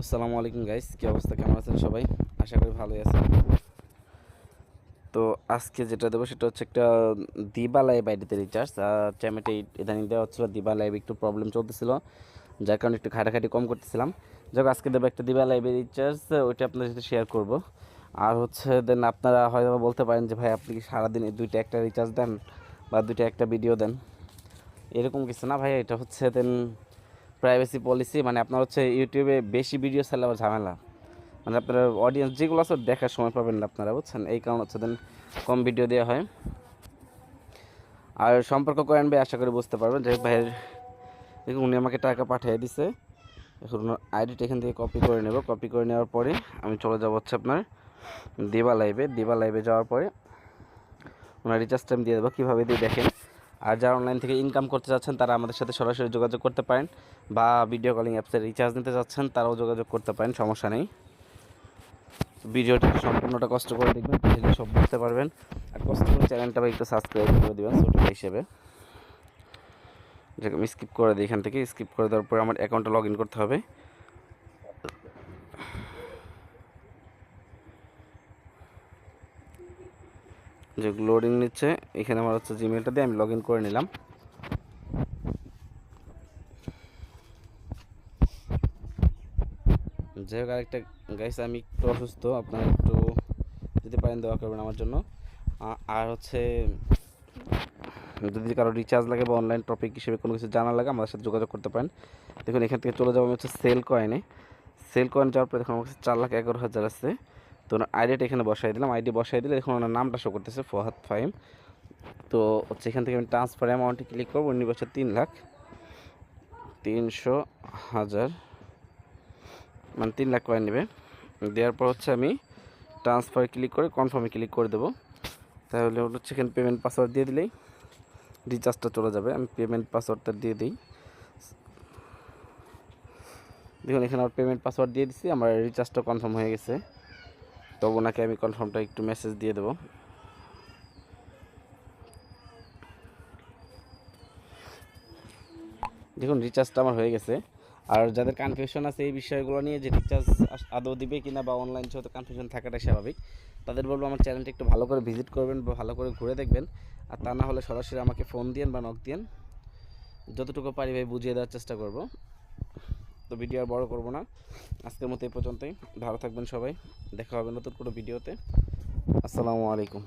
আসসালামু আলাইকুম গাইস কি অবস্থা? কেমন আছেন সবাই? আশা করি ভালোই আছেন। তো আজকে যেটা দেবো সেটা হচ্ছে একটা দিবা লাইভ আইডিতে রিচার্জ চ্যামেটে ইদানিং দেওয়া হচ্ছিল দিবা লাইভ একটু প্রবলেম চলতেছিল, যার কারণে একটু খাটাখাটি কম করতেছিলাম। যাক আজকে দেবো একটা দিবা লাইভে রিচার্জ ওইটা আপনাদের সাথে শেয়ার করব। আর হচ্ছে দেন আপনারা হয়তো বলতে পারেন যে, ভাই, আপনি কি সারাদিন এই দুইটা একটা রিচার্জ দেন বা দুইটা একটা ভিডিও দেন? এরকম কিছু না ভাই এটা হচ্ছে দেন প্রাইভেসি পলিসি মানে আপনার হচ্ছে ইউটিউবে বেশি ভিডিও ছাড়লে আবার ঝামেলা। মানে আপনার অডিয়েন্স যেগুলো আছে দেখার সময় পাবেন না আপনারা, বুঝছেন? এই কারণ হচ্ছে দেন কম ভিডিও দেওয়া হয়। আর সম্পর্ক করেন ভাই, আশা করি বুঝতে পারবেন। যে ভাইয়ের, দেখুন, উনি আমাকে টাকা পাঠিয়ে দিছে। এখন আইডিটা এখান থেকে কপি করে নেব। কপি করে নেওয়ার পরে আমি চলে যাব হচ্ছে আপনার দিবা লাইভে দিবা লাইভে যাওয়ার পরে ওনার রিচার্জ টাইম দিয়ে দেবো। কীভাবে দিয়ে দেখেন? আর যারা অনলাইন থেকে ইনকাম করতে চাচ্ছেন, তারা আমাদের সাথে সরাসরি যোগাযোগ করতে পারেন বা ভিডিও কলিং অ্যাপসে রিচার্জ নিতে চাচ্ছেন, তারাও যোগাযোগ করতে পারেন, সমস্যা নেই। ভিডিওটা সম্পূর্ণটা কষ্ট করে দেখবেন, তাহলে সব বুঝতে পারবেন। আর কষ্ট করে চ্যানেলটা একটু সাবস্ক্রাইব করে দেবেন ছোটো হিসেবে। যেরকম স্কিপ করে দিই এখান থেকে স্কিপ করে দেওয়ার পরে আমার অ্যাকাউন্টে লগ ইন করতে হবে। যে লোডিং নিচ্ছে, এখানে আমার হচ্ছে জিমেলটা দিয়ে আমি লগ করে নিলাম। যাই হোক, আরেকটা গাইস আমি একটু অসুস্থ, আপনারা একটু যদি পারেন দেওয়া করবেন আমার জন্য। আর হচ্ছে, যদি কারও রিচার্জ লাগে বা অনলাইন টপিক হিসেবে কোনো কিছু জানা লাগে, আমাদের সাথে যোগাযোগ করতে পারেন। দেখুন, এখান থেকে চলে যাব আমি হচ্ছে সেল কয়েনে সেল কয়েন যাওয়ার পরে দেখুন, আমার কাছে চার লাখ এগারো হাজার আছে। তো আইডিটা এখানে বসাই দিলাম। আইডি বসাই দিলে দেখুন ওনার নামটা শো করতেছে ফহাদ ফাইম তো হচ্ছে এখান থেকে আমি ট্রান্সফার অ্যামাউন্টে ক্লিক করব, উনি বছর তিন লাখ তিনশো হাজার। মানে তিন লাখ কয়েন নেবে। দেওয়ার পর হচ্ছে আমি ট্রান্সফার ক্লিক করে কনফার্মে ক্লিক করে দেবো। তাহলে হচ্ছে এখানে পেমেন্ট পাসওয়ার্ড দিয়ে দিলেই রিচার্জটা চলে যাবে। আমি পেমেন্ট পাসওয়ার্ডটা দিয়ে দিই। দেখুন, এখানে আমার পেমেন্ট পাসওয়ার্ড দিয়ে দিচ্ছি আমার রিচার্জটা কনফার্ম হয়ে গেছে। তো ওনাকে আমি কনফার্মটা একটু মেসেজ দিয়ে দেবো। দেখুন রিচার্জটা আমার হয়ে গেছে। আর যাদের কনফিউশন আছে এই বিষয়গুলো নিয়ে যে রিচার্জ আদৌ দিবে কিনা বা অনলাইন যেহেতু কনফিউশন থাকাটাই স্বাভাবিক, তাদের বলব আমার চ্যানেলটা একটু ভালো করে ভিজিট করবেন, বা ভালো করে ঘুরে দেখবেন। আর তা না হলে সরাসরি আমাকে ফোন দিন বা নক দিন যতটুকু পারি ভাই বুঝিয়ে দেওয়ার চেষ্টা করব। তো ভিডিও আর বড় করব না। আজকের মতো এই পর্যন্তই। ভালো থাকবেন সবাই। দেখা হবে নতুন কোনো ভিডিওতে আসসালামু আলাইকুম।